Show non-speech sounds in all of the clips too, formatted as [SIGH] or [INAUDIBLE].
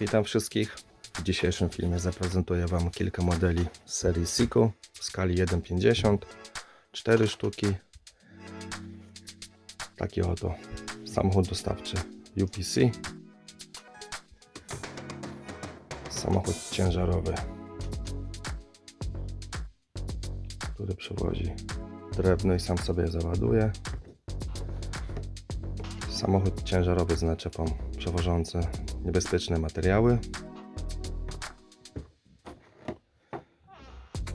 Witam wszystkich. W dzisiejszym filmie zaprezentuję Wam kilka modeli z serii Siku w skali 1.50, 4 sztuki. Taki oto samochód dostawczy UPC. Samochód ciężarowy, który przewozi drewno i sam sobie je załaduje. Samochód ciężarowy z naczepą przewożący niebezpieczne materiały.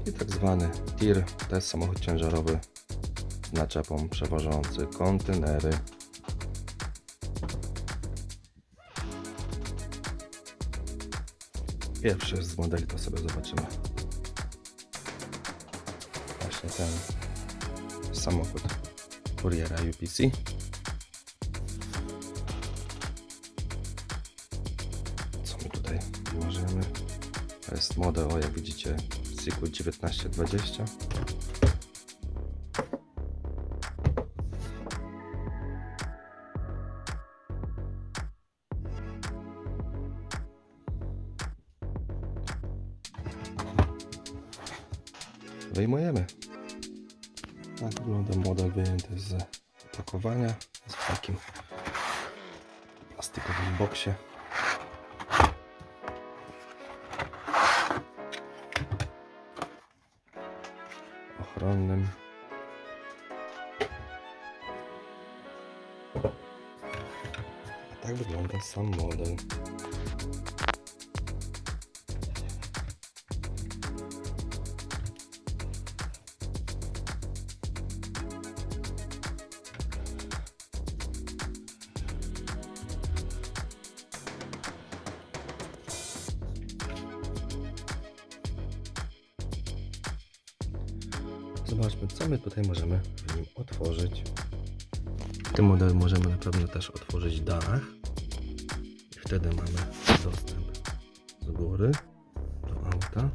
I tak zwany tir, to jest samochód ciężarowy z naczepą przewożący kontenery. Pierwszy z modeli to sobie zobaczymy. Właśnie ten samochód kuriera UPC. Model, jak widzicie, Siku 1920. Wyjmujemy. Tak wygląda model wyjęty z opakowania. Jest w takim plastikowym boksie. Tak wygląda sam model. Tym modelu możemy na pewno też otworzyć dach. I wtedy mamy dostęp z góry do auta.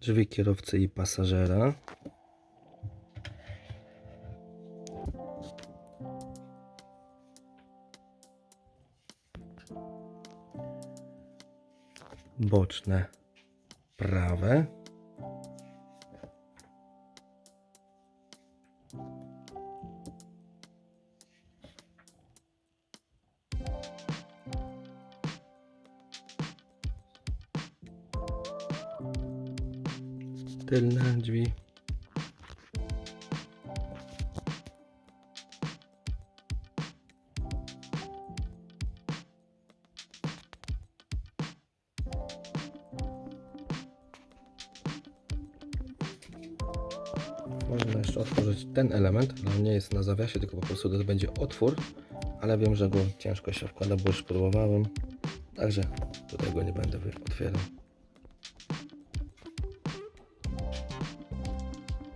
Drzwi kierowcy i pasażera. boczne prawe. Tylne drzwi. Ten element, on nie jest na zawiasie, tylko po prostu to będzie otwór, ale wiem, że go ciężko się wkłada, bo już próbowałem, także tutaj go nie będę otwierał.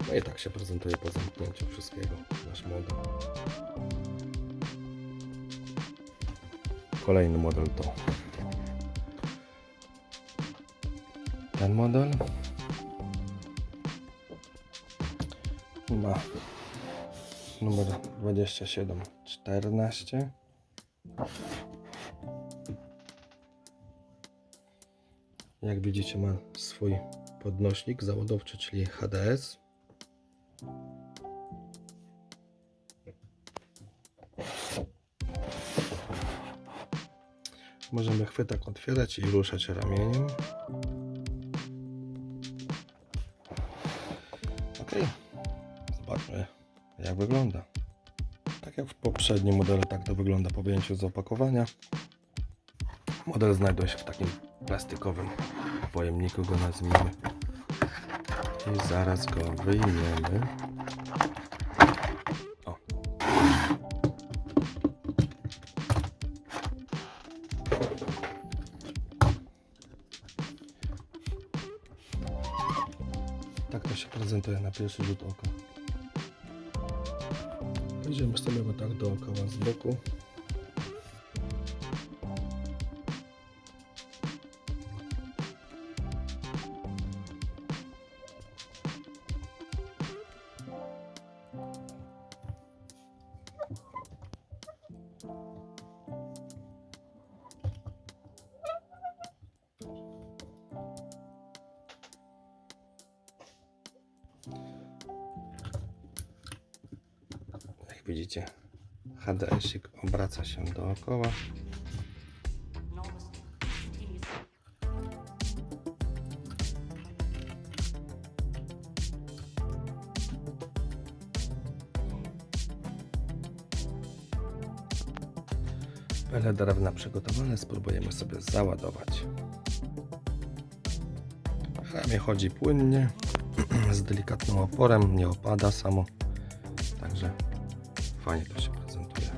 No i tak się prezentuje po zamknięciu wszystkiego nasz model. Kolejny model to ten model. ma numer 2714 jak widzicie ma swój podnośnik zawodowczy, czyli HDS możemy chwytak otwierać i ruszać ramieniem. Ok Zobaczmy jak wygląda. Tak jak w poprzednim modelu, tak to wygląda po wyjęciu z opakowania. Model znajduje się w takim plastikowym pojemniku, go nazwijmy. I zaraz go wyjmiemy. O. Tak to się prezentuje na pierwszy rzut oka. Idziemy sobie go tak dookoła z boku. Widzicie, HDS-ik obraca się dookoła. Pele drewna przygotowane, spróbujemy sobie załadować. Ramię chodzi płynnie, [CLEARS THROAT] z delikatnym oporem, nie opada samo, także fajnie to się prezentuje.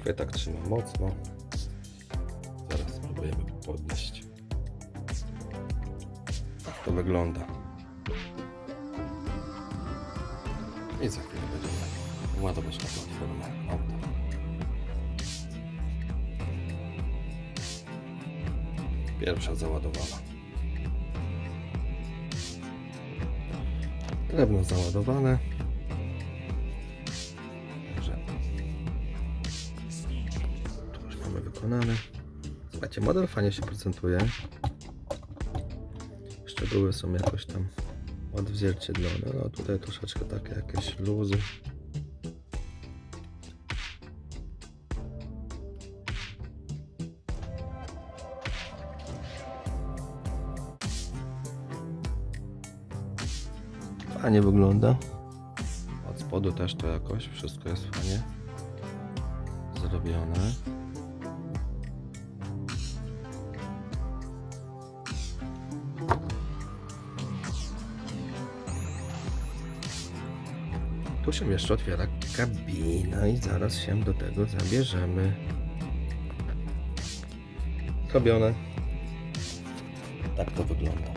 Chwytak trzyma mocno, zaraz spróbujemy podnieść. Tak to wygląda. I za chwilę będziemy ładować na platformę. Pierwsza załadowana. Drewno załadowane. Wykonane. Słuchajcie, model fajnie się prezentuje. Szczegóły są jakoś tam odzwierciedlone. No tutaj troszeczkę takie jakieś luzy. Fajnie wygląda. Od spodu też to jakoś wszystko jest fajnie zrobione. Się jeszcze otwiera kabina i zaraz się do tego zabierzemy. Zrobione. Tak to wygląda.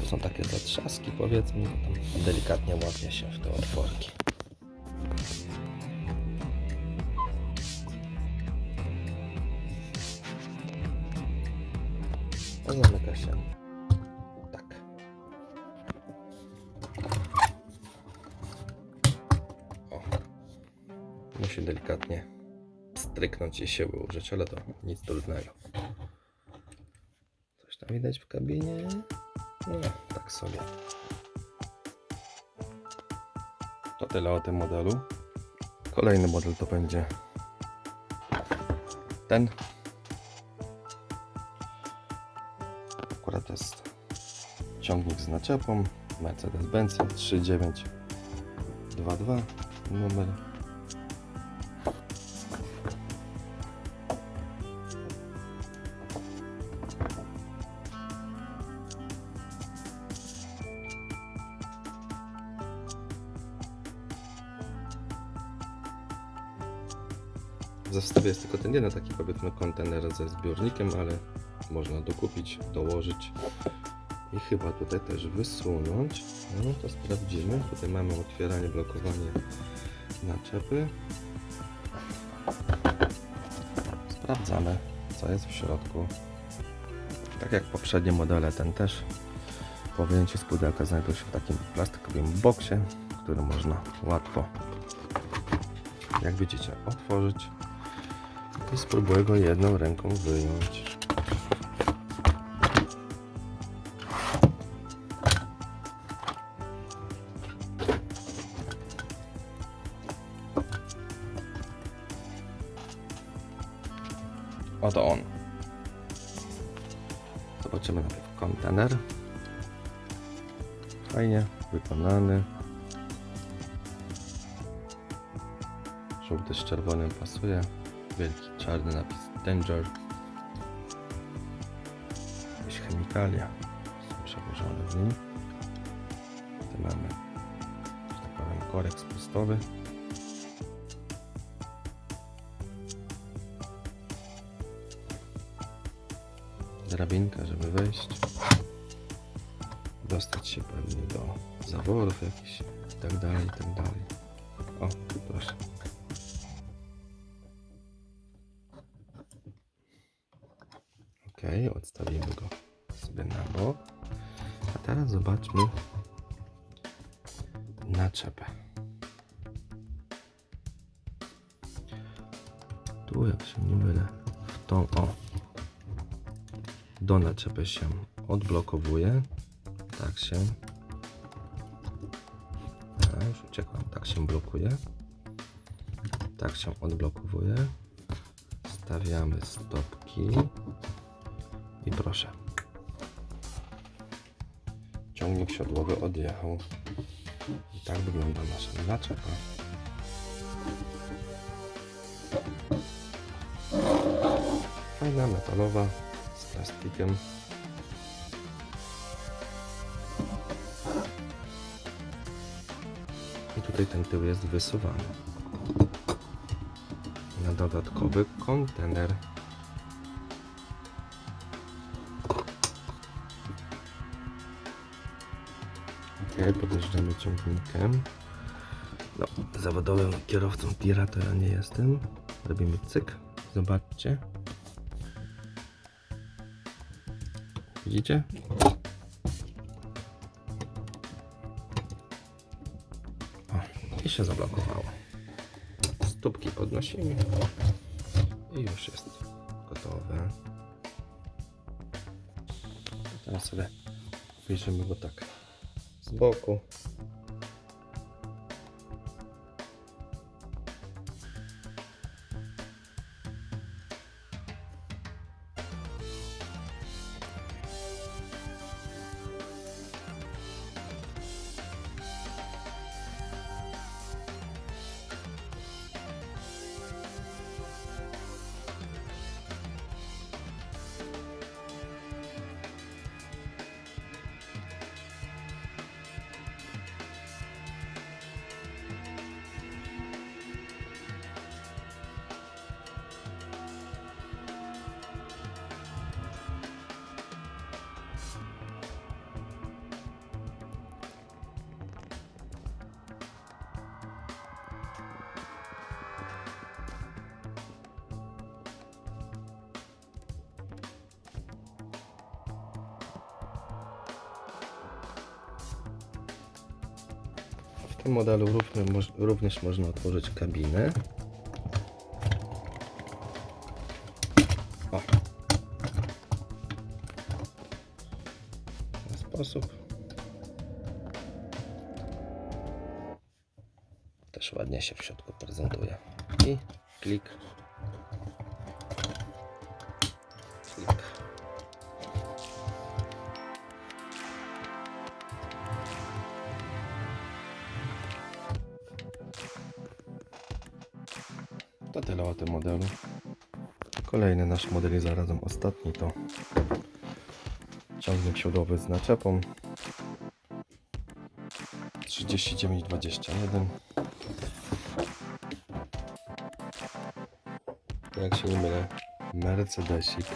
To są takie zatrzaski powiedzmy, tam delikatnie łapie się w te otworki. Zamyka się. Musi delikatnie stryknąć i siły użyć, ale to nic trudnego. Coś tam widać w kabinie? No, tak sobie. To tyle o tym modelu. Kolejny model to będzie ten. Akurat jest ciągnik z naczepą Mercedes-Benz 3922 numer. Tylko ten jeden taki powiedzmy kontener ze zbiornikiem, ale można dokupić, dołożyć i chyba tutaj też wysunąć. No to sprawdzimy. Tutaj mamy otwieranie, blokowanie naczepy. Sprawdzamy, co jest w środku. Tak jak poprzednie modele, ten też po wyjęciu z pudełka znajduje się w takim plastikowym boksie, który można łatwo, jak widzicie, otworzyć i spróbuję go jedną ręką wyjąć. Oto on. Zobaczymy najpierw kontener. Fajnie wykonany. Żółty z czerwonym pasuje. Wielki czarny napis Danger. Jakieś chemikalia są przełożone w nim. Tu mamy, że tak powiem, korek spustowy. Drabinka, żeby wejść. Dostać się pewnie do zaworów jakichś i tak dalej, i tak dalej. O, proszę. Odstawimy go sobie na bok. A teraz zobaczmy naczepę. Tu, jak się nie mylę, w tą o. Do naczepy się odblokowuje. Tak się. Uwaga, już uciekłam. Tak się blokuje. Tak się odblokowuje. Stawiamy stopki. I proszę. Ciągnik siodłowy odjechał. I tak wygląda nasza naczepa. Fajna metalowa z plastikiem. I tutaj ten tył jest wysuwany. Na dodatkowy kontener. Podjeżdżamy ciągnikiem. No, zawodowym kierowcą tira to ja nie jestem. Robimy cyk. Zobaczcie. Widzicie? O, i się zablokowało. Stópki podnosimy i już jest gotowe. Teraz sobie obejrzymy go tak z boku. W tym modelu równy, moż- również można otworzyć kabinę. O. W ten sposób. Też ładnie się w środku prezentuje. I. Klik. To tyle o tym modelu. Kolejny nasz model i zarazem ostatni to ciągnik siodłowy z naczepą. 3921 jak się nie mylę Mercedesik.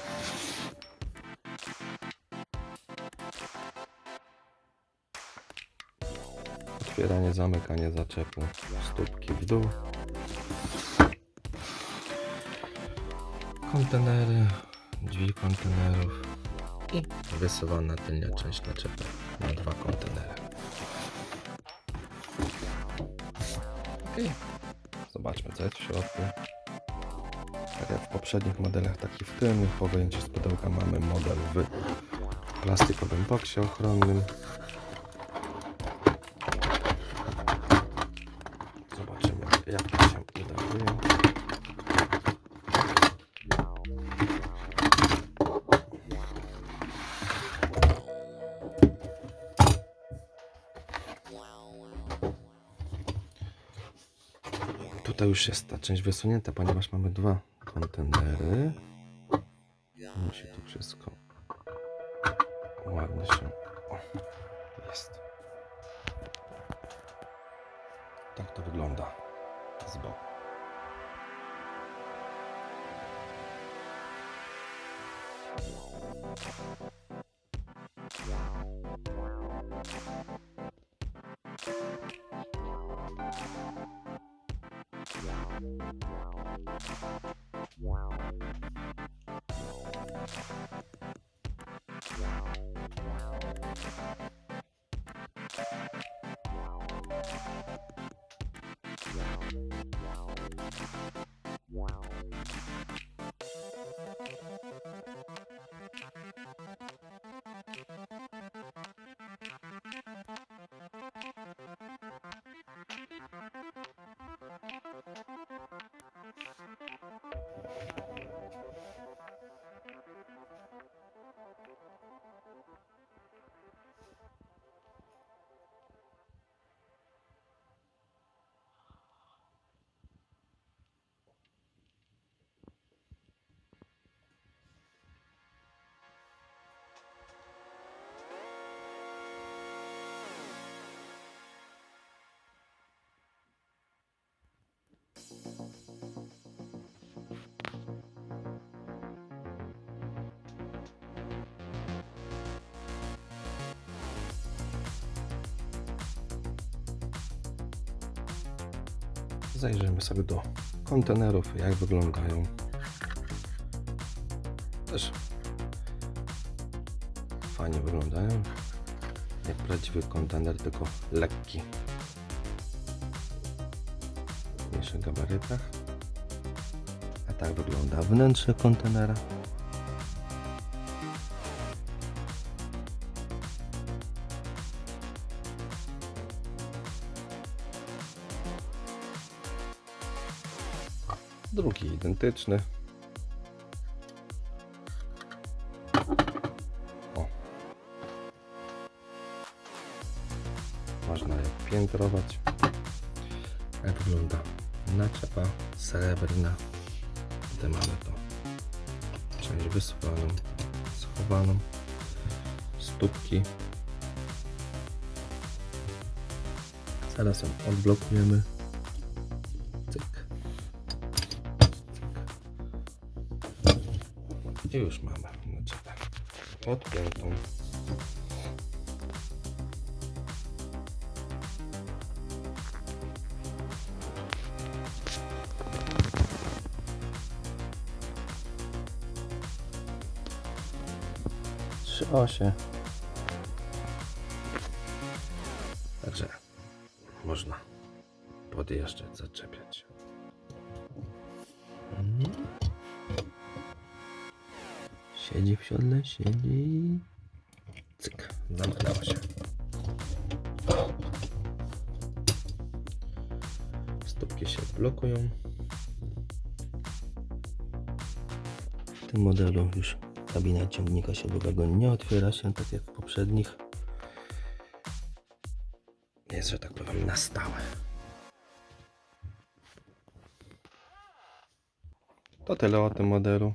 Otwieranie, zamykanie zaczepu stópki w dół kontenery, drzwi kontenerów i wysuwana tylnia część naczepy na dwa kontenery. I zobaczmy co jest w środku. Tak jak w poprzednich modelach, tak i w tym, po wyjęciu z pudełka mamy model w plastikowym boksie ochronnym. Tutaj już jest ta część wysunięta, ponieważ mamy dwa kontenery. Musi to wszystko Wow. Zajrzymy sobie do kontenerów, jak wyglądają. Też fajnie wyglądają. Jak prawdziwy kontener, tylko lekki. W mniejszych gabarytach. A tak wygląda wnętrze kontenera. Drugi identyczny. O. Można je piętrować. Jak wygląda naczepa srebrna. Tutaj mamy to część wysuwaną, schowaną, stópki. Zaraz ją odblokujemy. I już mamy naczepę odpiętą. Trzy osie. Siedzi w siodle, siedzi. Cyk, zamknęło się. Stópki się blokują. W tym modelu już kabina ciągnika siodłowego nie otwiera się tak jak w poprzednich. Jest, że tak powiem, na stałe. To tyle o tym modelu.